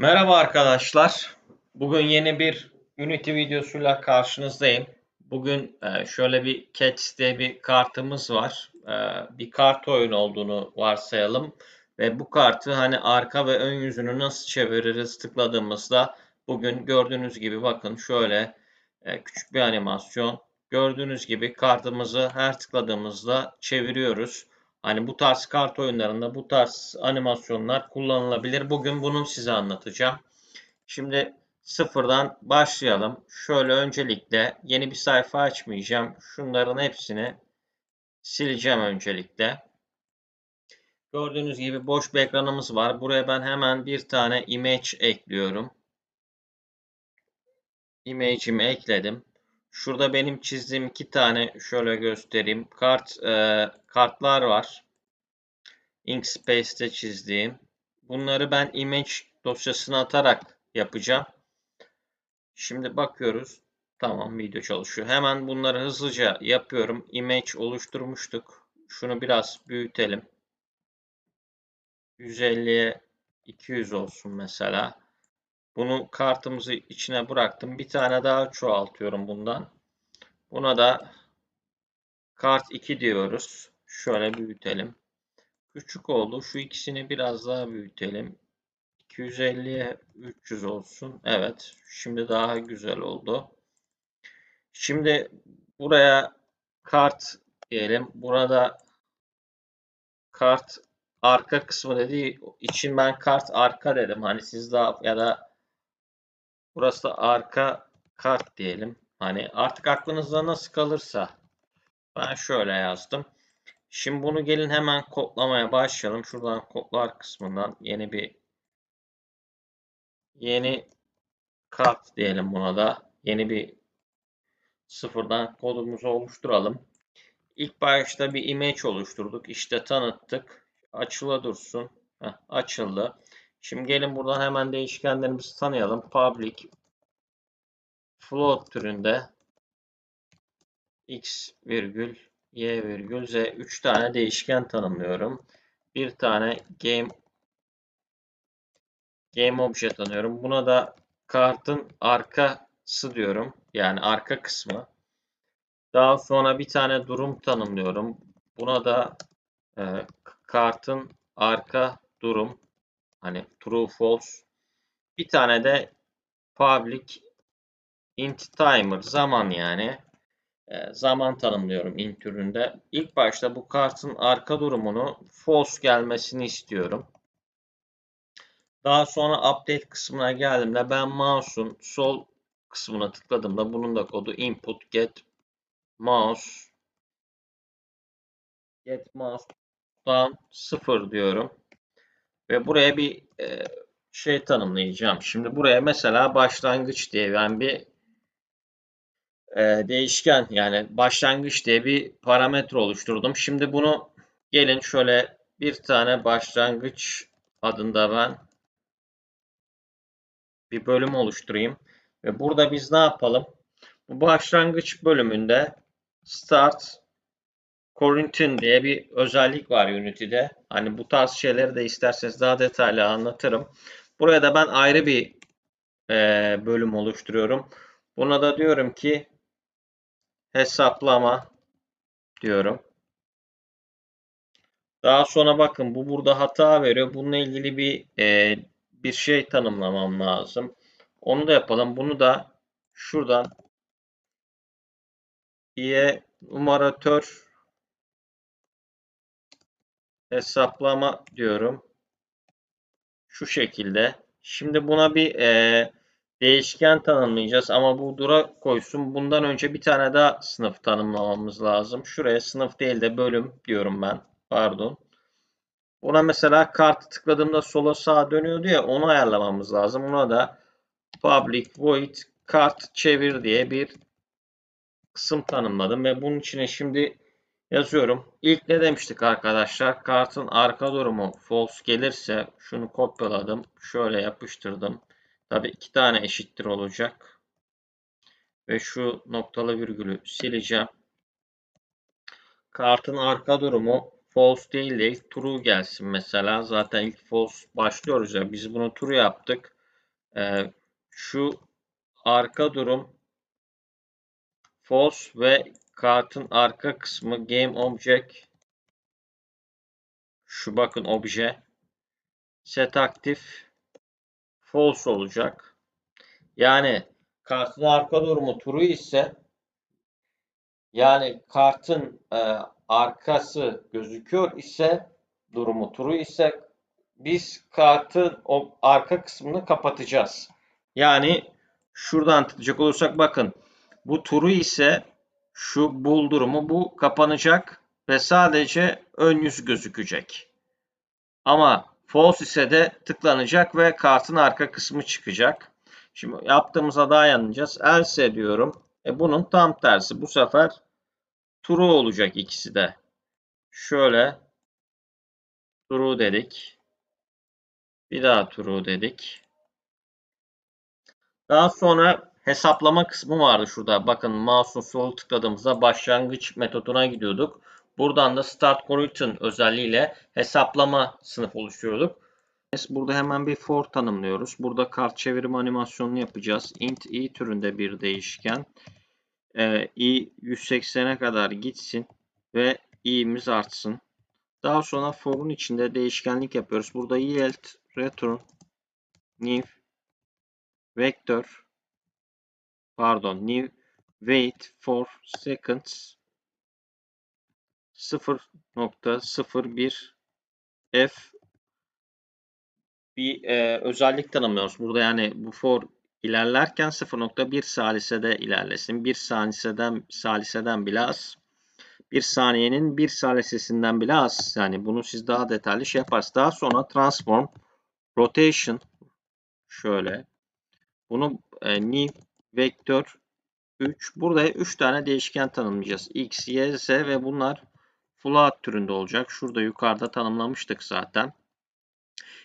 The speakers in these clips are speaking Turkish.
Merhaba arkadaşlar. Bugün yeni bir Unity videosuyla karşınızdayım. Bugün e, şöyle bir Cats diye bir kartımız var. E, bir kart oyunu olduğunu varsayalım. Ve bu kartı hani arka ve ön yüzünü nasıl çeviririz tıkladığımızda bugün gördüğünüz gibi bakın şöyle e, küçük bir animasyon. Gördüğünüz gibi kartımızı her tıkladığımızda çeviriyoruz. Hani bu tarz kart oyunlarında bu tarz animasyonlar kullanılabilir. Bugün bunu size anlatacağım. Şimdi sıfırdan başlayalım. Şöyle öncelikle yeni bir sayfa açmayacağım. Şunların hepsini sileceğim öncelikle. Gördüğünüz gibi boş bir ekranımız var. Buraya ben hemen bir tane image ekliyorum. Image'imi ekledim. Şurada benim çizdiğim iki tane şöyle göstereyim. Kart e, kartlar var. Inkspace'te çizdiğim. Bunları ben image dosyasına atarak yapacağım. Şimdi bakıyoruz. Tamam video çalışıyor. Hemen bunları hızlıca yapıyorum. Image oluşturmuştuk. Şunu biraz büyütelim. 150'ye 200 olsun mesela. Bunu kartımızı içine bıraktım. Bir tane daha çoğaltıyorum bundan. Buna da kart 2 diyoruz. Şöyle büyütelim. Küçük oldu. Şu ikisini biraz daha büyütelim. 250'ye 300 olsun. Evet. Şimdi daha güzel oldu. Şimdi buraya kart diyelim. Burada kart arka kısmı dediği için ben kart arka dedim. Hani siz daha ya da Burası da arka kart diyelim. Hani artık aklınızda nasıl kalırsa. Ben şöyle yazdım. Şimdi bunu gelin hemen kodlamaya başlayalım. Şuradan kodlar kısmından yeni bir yeni kart diyelim buna da. Yeni bir sıfırdan kodumuzu oluşturalım. İlk başta bir image oluşturduk. İşte tanıttık. Açıla dursun. Heh, açıldı. Şimdi gelin buradan hemen değişkenlerimizi tanıyalım. Public float türünde x virgül y virgül z 3 tane değişken tanımlıyorum. Bir tane game game obje tanıyorum. Buna da kartın arkası diyorum. Yani arka kısmı. Daha sonra bir tane durum tanımlıyorum. Buna da e, kartın arka durum Hani true false. Bir tane de public int timer zaman yani. E, zaman tanımlıyorum int türünde. İlk başta bu kartın arka durumunu false gelmesini istiyorum. Daha sonra update kısmına geldiğimde ben mouse'un sol kısmına tıkladığımda bunun da kodu input get mouse get mouse down 0 diyorum. Ve buraya bir e, şey tanımlayacağım. Şimdi buraya mesela başlangıç diye ben bir e, değişken yani başlangıç diye bir parametre oluşturdum. Şimdi bunu gelin şöyle bir tane başlangıç adında ben bir bölüm oluşturayım. Ve burada biz ne yapalım? Bu başlangıç bölümünde start Corinth'in diye bir özellik var Unity'de. Hani bu tarz şeyleri de isterseniz daha detaylı anlatırım. Buraya da ben ayrı bir e, bölüm oluşturuyorum. Buna da diyorum ki hesaplama diyorum. Daha sonra bakın bu burada hata veriyor. Bununla ilgili bir e, bir şey tanımlamam lazım. Onu da yapalım. Bunu da şuradan diye numaratör hesaplama diyorum. Şu şekilde. Şimdi buna bir e, değişken tanımlayacağız ama bu dura koysun. Bundan önce bir tane daha sınıf tanımlamamız lazım. Şuraya sınıf değil de bölüm diyorum ben. Pardon. Buna mesela kartı tıkladığımda sola sağa dönüyordu ya onu ayarlamamız lazım. Buna da public void kart çevir diye bir kısım tanımladım ve bunun içine şimdi Yazıyorum. İlk ne demiştik arkadaşlar? Kartın arka durumu false gelirse şunu kopyaladım. Şöyle yapıştırdım. Tabi iki tane eşittir olacak. Ve şu noktalı virgülü sileceğim. Kartın arka durumu false değil de ilk true gelsin mesela. Zaten ilk false başlıyoruz ya. Biz bunu true yaptık. Ee, şu arka durum false ve kartın arka kısmı game object şu bakın obje set aktif false olacak. Yani kartın arka durumu true ise yani kartın e, arkası gözüküyor ise durumu true ise biz kartın o arka kısmını kapatacağız. Yani şuradan tutacak olursak bakın bu true ise şu bul durumu bu kapanacak ve sadece ön yüz gözükecek. Ama false ise de tıklanacak ve kartın arka kısmı çıkacak. Şimdi yaptığımıza dayanacağız. Else diyorum. E bunun tam tersi. Bu sefer true olacak ikisi de. Şöyle true dedik. Bir daha true dedik. Daha sonra hesaplama kısmı vardı şurada. Bakın mouse'un sol tıkladığımızda başlangıç metoduna gidiyorduk. Buradan da start correction özelliğiyle hesaplama sınıf oluşturuyorduk. Burada hemen bir for tanımlıyoruz. Burada kart çevirim animasyonunu yapacağız. int i türünde bir değişken. Ee, i 180'e kadar gitsin ve i'miz artsın. Daha sonra for'un içinde değişkenlik yapıyoruz. Burada yield return new vector pardon new wait for seconds 0.01 f bir e, özellik tanımlıyoruz. Burada yani bu for ilerlerken 0.1 salisede ilerlesin. 1 saliseden saliseden bile az. 1 saniyenin 1 salisesinden bile az. Yani bunu siz daha detaylı şey yaparsınız. Daha sonra transform rotation şöyle bunu e, new vektör 3 burada 3 tane değişken tanımlayacağız. x, y, z ve bunlar float türünde olacak. Şurada yukarıda tanımlamıştık zaten.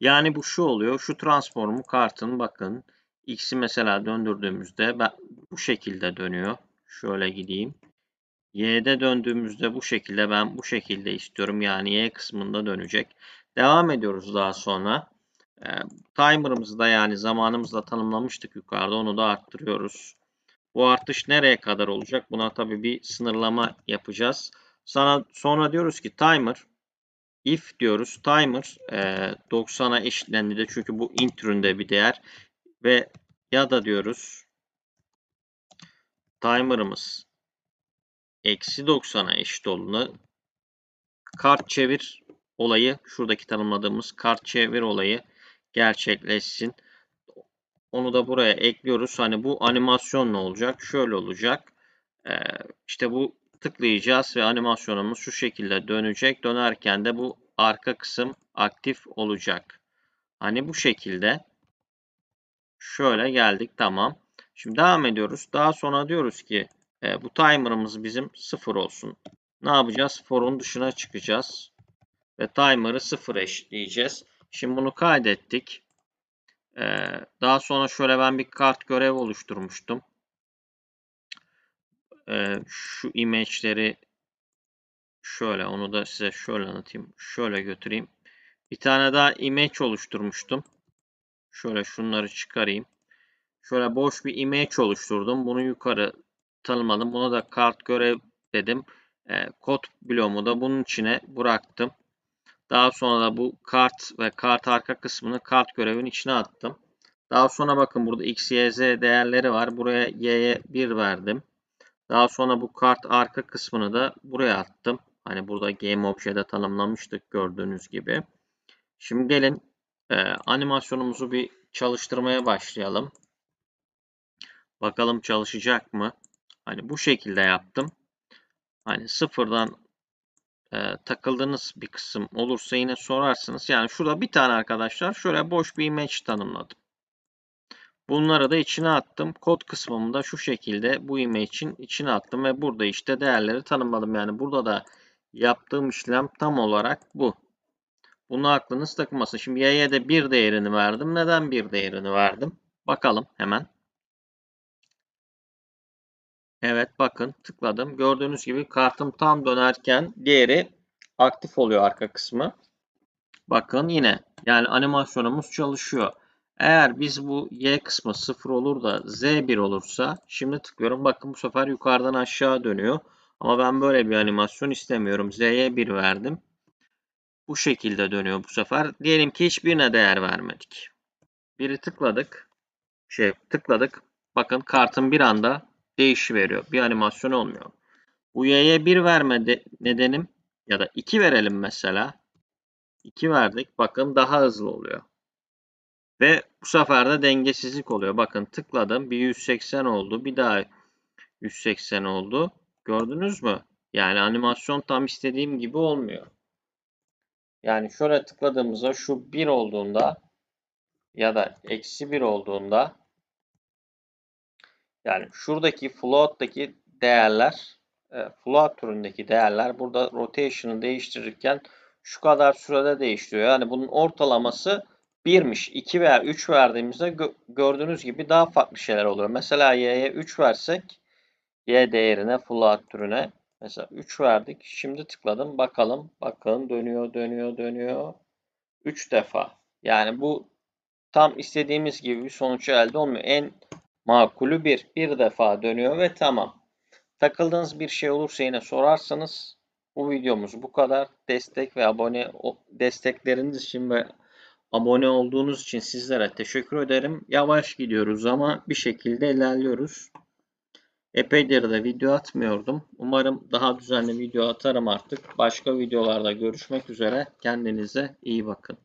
Yani bu şu oluyor. Şu transformu kartın bakın x'i mesela döndürdüğümüzde ben, bu şekilde dönüyor. Şöyle gideyim. Y'de döndüğümüzde bu şekilde ben bu şekilde istiyorum. Yani Y kısmında dönecek. Devam ediyoruz daha sonra. E, timer'ımızı da yani zamanımızı da tanımlamıştık yukarıda. Onu da arttırıyoruz. Bu artış nereye kadar olacak? Buna tabii bir sınırlama yapacağız. Sana sonra diyoruz ki timer if diyoruz. Timer e, 90'a eşitlendi de çünkü bu int bir değer ve ya da diyoruz timer'ımız eksi 90'a eşit olduğunda kart çevir olayı şuradaki tanımladığımız kart çevir olayı gerçekleşsin. Onu da buraya ekliyoruz. Hani bu animasyon ne olacak? Şöyle olacak. Ee, işte bu tıklayacağız ve animasyonumuz şu şekilde dönecek. Dönerken de bu arka kısım aktif olacak. Hani bu şekilde şöyle geldik. Tamam. Şimdi devam ediyoruz. Daha sonra diyoruz ki e, bu timer'ımız bizim sıfır olsun. Ne yapacağız? For'un dışına çıkacağız. Ve timer'ı sıfır eşitleyeceğiz. Şimdi bunu kaydettik. Ee, daha sonra şöyle ben bir kart görev oluşturmuştum. Ee, şu image'leri şöyle onu da size şöyle anlatayım. Şöyle götüreyim. Bir tane daha image oluşturmuştum. Şöyle şunları çıkarayım. Şöyle boş bir image oluşturdum. Bunu yukarı tanımladım. Buna da kart görev dedim. E, kod bloğumu da bunun içine bıraktım. Daha sonra da bu kart ve kart arka kısmını kart görevin içine attım. Daha sonra bakın burada x, y, z değerleri var. Buraya y'ye 1 verdim. Daha sonra bu kart arka kısmını da buraya attım. Hani burada game obje'de tanımlamıştık gördüğünüz gibi. Şimdi gelin e, animasyonumuzu bir çalıştırmaya başlayalım. Bakalım çalışacak mı? Hani bu şekilde yaptım. Hani sıfırdan e, takıldığınız bir kısım olursa yine sorarsınız. Yani şurada bir tane arkadaşlar şöyle boş bir image tanımladım. Bunları da içine attım. Kod kısmımda şu şekilde bu image'in içine attım ve burada işte değerleri tanımladım. Yani burada da yaptığım işlem tam olarak bu. Bunu aklınız takılmasın. Şimdi y'ye de bir değerini verdim. Neden bir değerini verdim? Bakalım hemen. Evet bakın tıkladım. Gördüğünüz gibi kartım tam dönerken diğeri aktif oluyor arka kısmı. Bakın yine yani animasyonumuz çalışıyor. Eğer biz bu y kısmı 0 olur da z 1 olursa şimdi tıklıyorum. Bakın bu sefer yukarıdan aşağı dönüyor. Ama ben böyle bir animasyon istemiyorum. z'ye 1 verdim. Bu şekilde dönüyor bu sefer. Diyelim ki hiçbirine değer vermedik. Biri tıkladık. Şey tıkladık. Bakın kartın bir anda değişiveriyor. Bir animasyon olmuyor. Bu y'ye 1 verme de- nedenim ya da 2 verelim mesela. 2 verdik. Bakın daha hızlı oluyor. Ve bu sefer de dengesizlik oluyor. Bakın tıkladım. Bir 180 oldu. Bir daha 180 oldu. Gördünüz mü? Yani animasyon tam istediğim gibi olmuyor. Yani şöyle tıkladığımızda şu 1 olduğunda ya da eksi 1 olduğunda yani şuradaki float'taki değerler e, float türündeki değerler burada rotation'ı değiştirirken şu kadar sürede değiştiriyor. Yani bunun ortalaması 1'miş. 2 veya 3 verdiğimizde gö- gördüğünüz gibi daha farklı şeyler oluyor. Mesela y'ye 3 versek y değerine float türüne mesela 3 verdik. Şimdi tıkladım bakalım. Bakın dönüyor dönüyor dönüyor. 3 defa. Yani bu tam istediğimiz gibi bir sonuç elde olmuyor. En makulü bir. Bir defa dönüyor ve tamam. Takıldığınız bir şey olursa yine sorarsanız bu videomuz bu kadar. Destek ve abone destekleriniz için ve abone olduğunuz için sizlere teşekkür ederim. Yavaş gidiyoruz ama bir şekilde ilerliyoruz. Epeydir de video atmıyordum. Umarım daha düzenli video atarım artık. Başka videolarda görüşmek üzere. Kendinize iyi bakın.